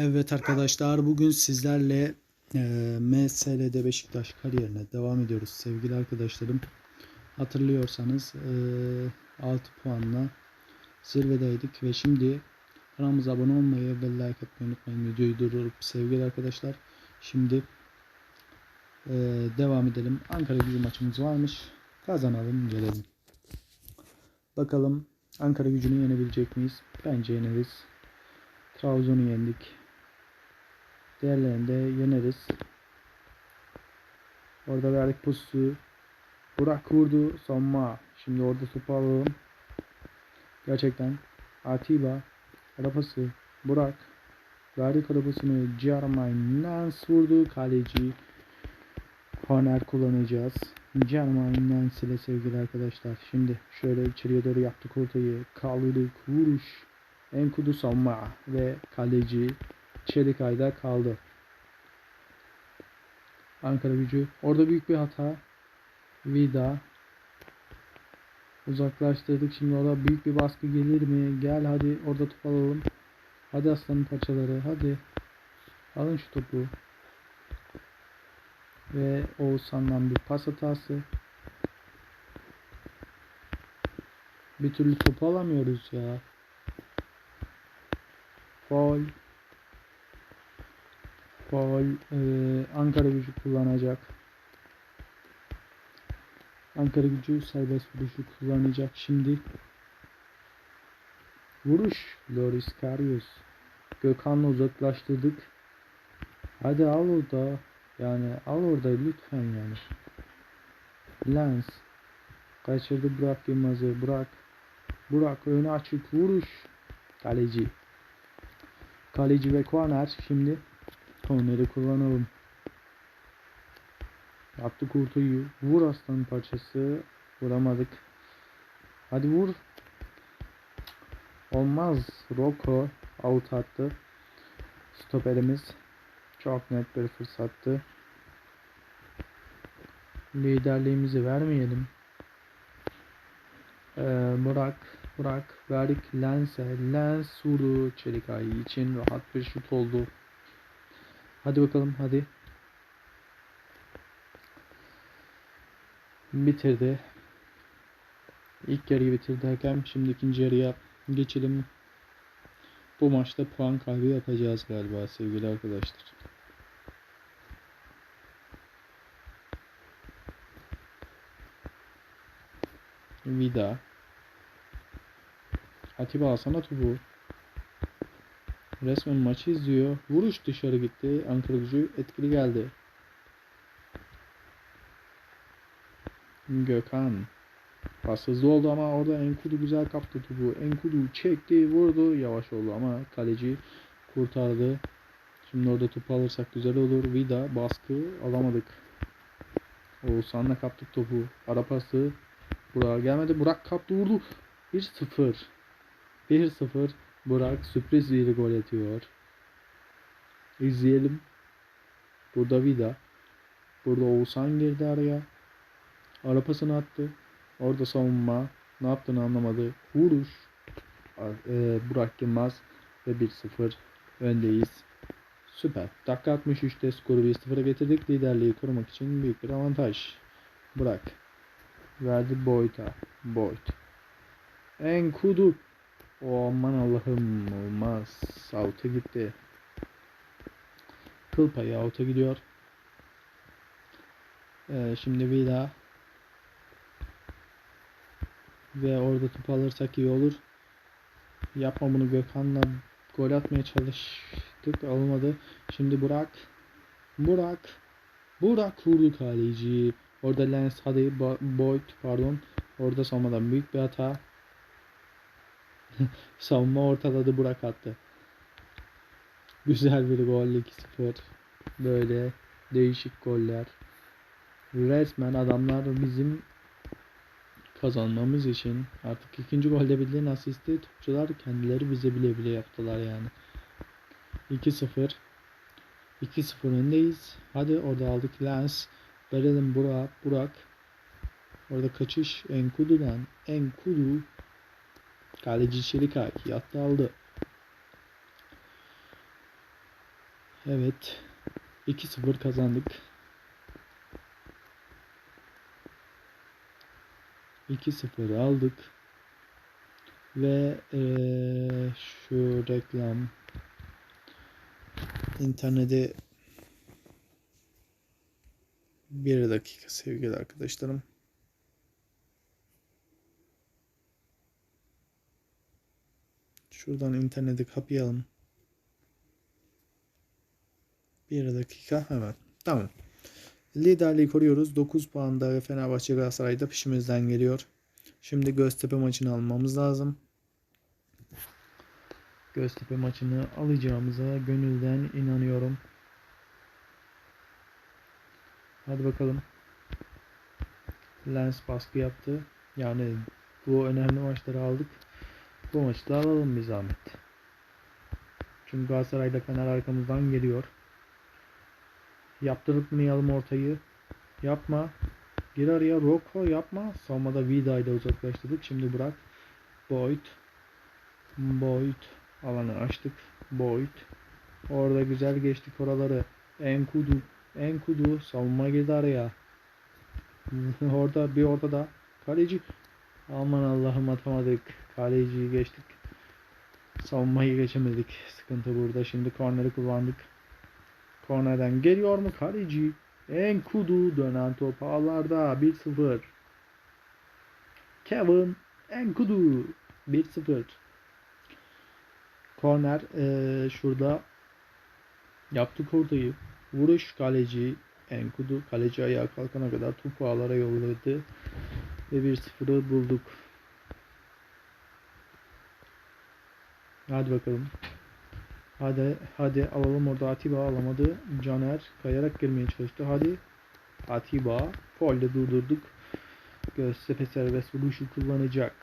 Evet arkadaşlar bugün sizlerle e, MSL'de Beşiktaş kariyerine devam ediyoruz sevgili arkadaşlarım. Hatırlıyorsanız e, 6 puanla zirvedeydik ve şimdi kanalımıza abone olmayı ve like atmayı unutmayın. Videoyu durdurup sevgili arkadaşlar şimdi e, devam edelim. Ankara gücü maçımız varmış. Kazanalım gelelim. Bakalım Ankara gücünü yenebilecek miyiz? Bence yeneriz. Trabzon'u yendik. Diğerlerinde yeneriz. Orada verdik pusu. Burak vurdu. Sonma. Şimdi orada topu alalım. Gerçekten. Atiba. Arapası. Burak. Verdik arabasını. Jermaine Nance vurdu. Kaleci. Korner kullanacağız. Jermaine Nance ile sevgili arkadaşlar. Şimdi şöyle içeriye doğru yaptık ortayı. Kaldırdık. Vuruş. Enkudu savunma ve kaleci Çelikay'da kaldı. Ankara gücü. Orada büyük bir hata. Vida. Uzaklaştırdık. Şimdi orada büyük bir baskı gelir mi? Gel hadi orada top alalım. Hadi aslanın parçaları. Hadi. Alın şu topu. Ve Oğuzhan'dan bir pas hatası. Bir türlü topu alamıyoruz ya. Foul. Foul. Ee, Ankara gücü kullanacak. Ankara gücü serbest vuruşu kullanacak şimdi. Vuruş. Loris Karius. Gökhan'la uzaklaştırdık. Hadi al orada. Yani al orada lütfen yani. Lens. Kaçırdı Burak Yılmaz'ı. Burak. Burak önü açık vuruş. Kaleci. Kaleci ve korner şimdi korneri kullanalım. Yaptık ortayı. Vur aslan parçası. Vuramadık. Hadi vur. Olmaz. Roko out attı. Stoperimiz. Çok net bir fırsattı. Liderliğimizi vermeyelim. Ee, Burak Burak verdik Lens'e. Lens vurdu Çelikay için rahat bir şut oldu. Hadi bakalım hadi. Bitirdi. İlk yarıyı bitirdi hakem. Şimdi ikinci yarıya geçelim. Bu maçta puan kaybı yapacağız galiba sevgili arkadaşlar. Vida. Atiba alsana topu. Resmen maçı izliyor. Vuruş dışarı gitti. Ankara gücü etkili geldi. Gökhan. Pas hızlı oldu ama orada Enkudu güzel kaptı topu. Enkudu çekti, vurdu. Yavaş oldu ama kaleci kurtardı. Şimdi orada topu alırsak güzel olur. Vida baskı alamadık. Oğuzhan'la kaptık topu. Ara pası. Burak gelmedi. Burak kaptı vurdu. 1-0. 1-0. Burak sürpriz bir gol atıyor. İzleyelim. Burada Vida. Burada Oğuzhan girdi araya. Arapasını attı. Orada savunma. Ne yaptığını anlamadı. Vuruş. Ee, Burak Yılmaz ve 1-0 öndeyiz. Süper. Dakika 63'te skoru 1-0'a getirdik. Liderliği korumak için büyük bir avantaj. Burak. Verdi Boyd'a. Boyd. Enkudu. O aman Allah'ım olmaz. Out'a gitti. Kıl payı out'a gidiyor. Ee, şimdi Vida ve orada topu alırsak iyi olur. Yapma bunu Gökhan'la gol atmaya çalıştık olmadı. Şimdi Burak Burak Burak vurdu kaleci. Orada Lens hadi Boyd pardon. Orada savunmadan büyük bir hata. Savunma ortaladı Burak attı. Güzel bir gol 2-0. Böyle değişik goller. Resmen adamlar bizim kazanmamız için artık ikinci golde bildiğin asisti topçular kendileri bize bile bile yaptılar yani. 2-0 2-0 öndeyiz. Hadi orada aldık Lens. Verelim Burak. Burak. Orada kaçış Enkudu'dan. Enkudu Kaleci Çelikay yattı aldı. Evet. 2-0 kazandık. 2-0 aldık. Ve eee, şu reklam internete bir dakika sevgili arkadaşlarım. Şuradan interneti kapayalım. Bir dakika hemen. Tamam. Liderliği koruyoruz. 9 puanda ve Fenerbahçe Galatasaray'da peşimizden geliyor. Şimdi Göztepe maçını almamız lazım. Göztepe maçını alacağımıza gönülden inanıyorum. Hadi bakalım. Lens baskı yaptı. Yani bu önemli maçları aldık. Bu maçı da alalım bir zahmet. Çünkü Galatasaray'da Fener arkamızdan geliyor. Yaptırmayalım ortayı. Yapma. Gir araya Rocco yapma. Savunmada Vida ile uzaklaştırdık. Şimdi bırak. Boyd. Boyd. Alanı açtık. Boyd. Orada güzel geçtik oraları. Enkudu. Enkudu. Savunma girdi araya. orada bir orada da. Kaleci. Aman Allah'ım atamadık. Kaleciyi geçtik. Savunmayı geçemedik. Sıkıntı burada. Şimdi korneri kullandık. Kornerden geliyor mu kaleci? Enkudu dönen top ağlarda 1-0. Kevin Enkudu 1-0. Korner eee, şurada yaptık ortayı. Vuruş kaleci Enkudu kaleci ayağa kalkana kadar topu ağlara yolladı ve 1-0'ı bulduk. Hadi bakalım. Hadi hadi alalım orada Atiba alamadı. Caner kayarak girmeye çalıştı. Hadi Atiba folle durdurduk. Göztepe serbest vuruşu kullanacak.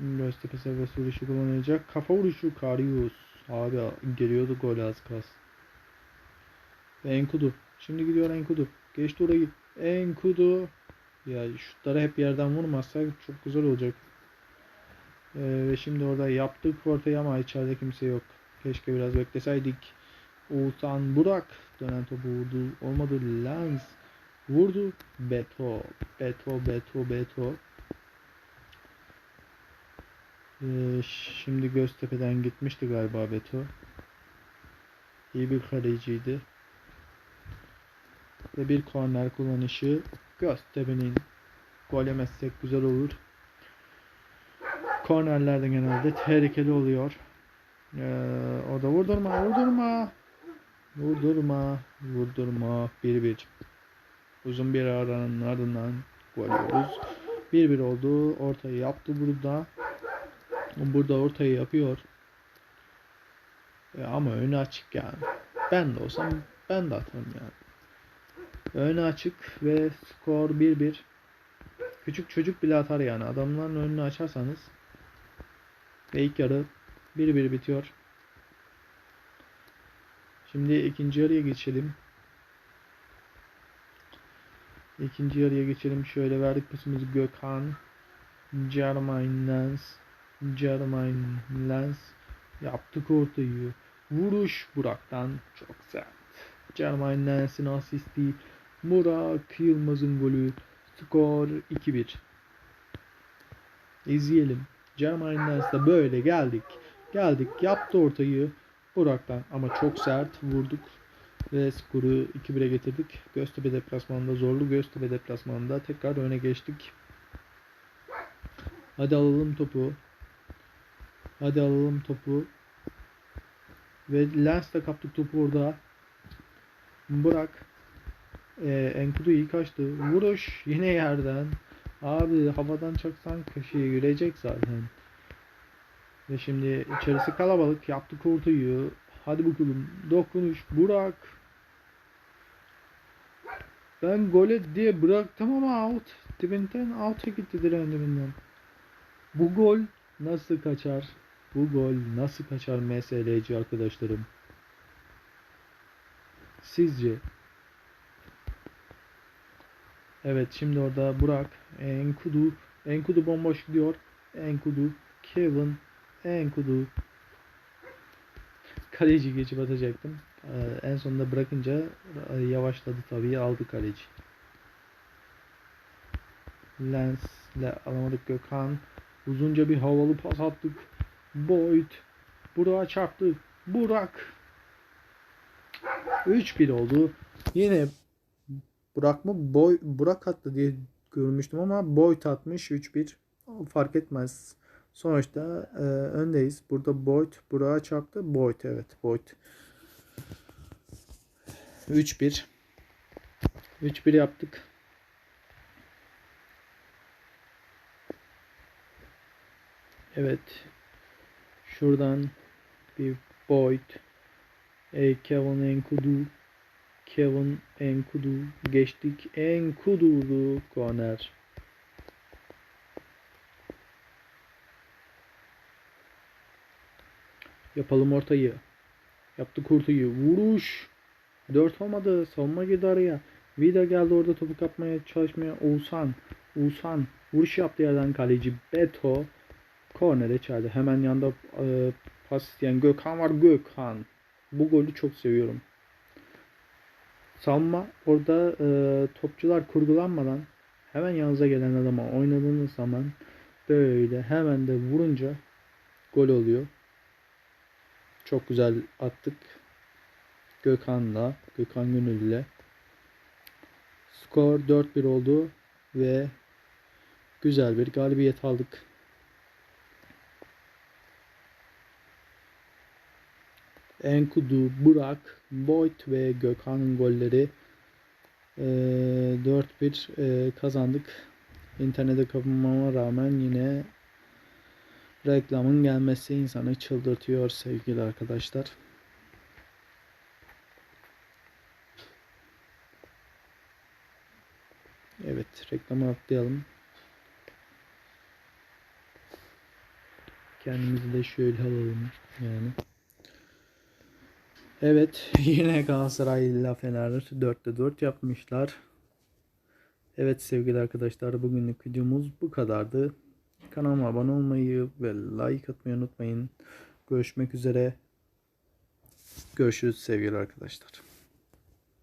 Göztepe serbest vuruşu kullanacak. Kafa vuruşu Karius. Abi geliyordu gol az kas. Ve Enkudu. Şimdi gidiyor Enkudu. Geçti orayı. Enkudu. Ya şutları hep yerden vurmazsak çok güzel olacak. Ee, ve şimdi orada yaptık ortaya ama içeride kimse yok. Keşke biraz bekleseydik. Oğuzhan Burak dönen topu vurdu. Olmadı Lens vurdu. Beto. Beto, Beto, Beto. Ee, şimdi Göztepe'den gitmişti galiba Beto. İyi bir kaleciydi. Ve bir korner kullanışı Göztepe'nin gol yemezsek güzel olur. Kornerlerde genelde tehlikeli oluyor. Ee, orada vurdurma, vurdurma. Vurdurma, vurdurma. 1-1. Uzun bir aranın ardından gol yiyoruz. 1-1 oldu. Ortayı yaptı burada. Burada ortayı yapıyor. E, ama önü açık yani. Ben de olsam ben de atarım yani. Önü açık ve skor 1-1. Küçük çocuk bile atar yani. Adamların önünü açarsanız ve ilk yarı 1-1 bitiyor. Şimdi ikinci yarıya geçelim. İkinci yarıya geçelim. Şöyle verdik pasımızı Gökhan. Jermaine Lens. Jermaine Lens. Yaptık ortayı. Vuruş Burak'tan çok sert. Jermaine Lens'in asisti. Burak Yılmaz'ın golü. Skor 2-1. İzleyelim. Jermaine böyle geldik. Geldik yaptı ortayı Burak'tan ama çok sert vurduk ve skoru 2-1'e getirdik. Göztepe deplasmanında zorlu Göztepe deplasmanında tekrar öne geçtik. Hadi alalım topu. Hadi alalım topu. Ve Lens'le kaptık topu orada. Burak ee, Enkudu iyi kaçtı. Vuruş yine yerden. Abi havadan çaksan köşeye gülecek zaten. Ve şimdi içerisi kalabalık. Yaptık ortayı. Hadi bakalım. Dokunuş. Burak. Ben gole diye bıraktım ama out. Dibinden out'a gitti diren dibinden. Bu gol nasıl kaçar? Bu gol nasıl kaçar MSLC arkadaşlarım? Sizce? Evet şimdi orada Burak, Enkudu, Enkudu bomboş gidiyor. Enkudu, Kevin, Enkudu. kaleci geçip atacaktım. Ee, en sonunda bırakınca e, yavaşladı tabii aldı kaleci. Lens'le alamadık Gökhan. Uzunca bir havalı pas attık. Boyd. Burak'a çarptı. Burak. 3-1 oldu. Yine Burak mı? Boy, Burak attı diye görmüştüm ama Boyd atmış 3-1. Fark etmez. Sonuçta e, öndeyiz. Burada Boyd Burak'a çarptı. Boyd evet Boyd. 3-1. 3-1 yaptık. Evet. Şuradan bir Boyd. E, Kevin Enkudu. Kevin Enkudu. Geçtik. Enkudu'lu korner. Yapalım ortayı. Yaptı kurtuyu. Vuruş. 4 olmadı. Savunma girdi araya. Vida geldi orada topu kapmaya çalışmaya. Oğuzhan. Oğuzhan. Vuruş yaptı yerden kaleci. Beto. Kornere çağırdı. Hemen yanında e, pas isteyen Gökhan var. Gökhan. Bu golü çok seviyorum. Savunma orada e, topçular kurgulanmadan hemen yanınıza gelen adama oynadığınız zaman böyle hemen de vurunca gol oluyor. Çok güzel attık. Gökhan'la, Gökhan Gönüllü'yle. Skor 4-1 oldu ve güzel bir galibiyet aldık. Enkudu, Burak, Boyd ve Gökhan'ın golleri e, 4-1 e, kazandık. İnternete kapılmama rağmen yine reklamın gelmesi insanı çıldırtıyor sevgili arkadaşlar. Evet reklamı atlayalım. Kendimizi de şöyle alalım yani. Evet yine Galatasaray ile Fener 4'te 4 yapmışlar. Evet sevgili arkadaşlar bugünlük videomuz bu kadardı. Kanalıma abone olmayı ve like atmayı unutmayın. Görüşmek üzere. Görüşürüz sevgili arkadaşlar.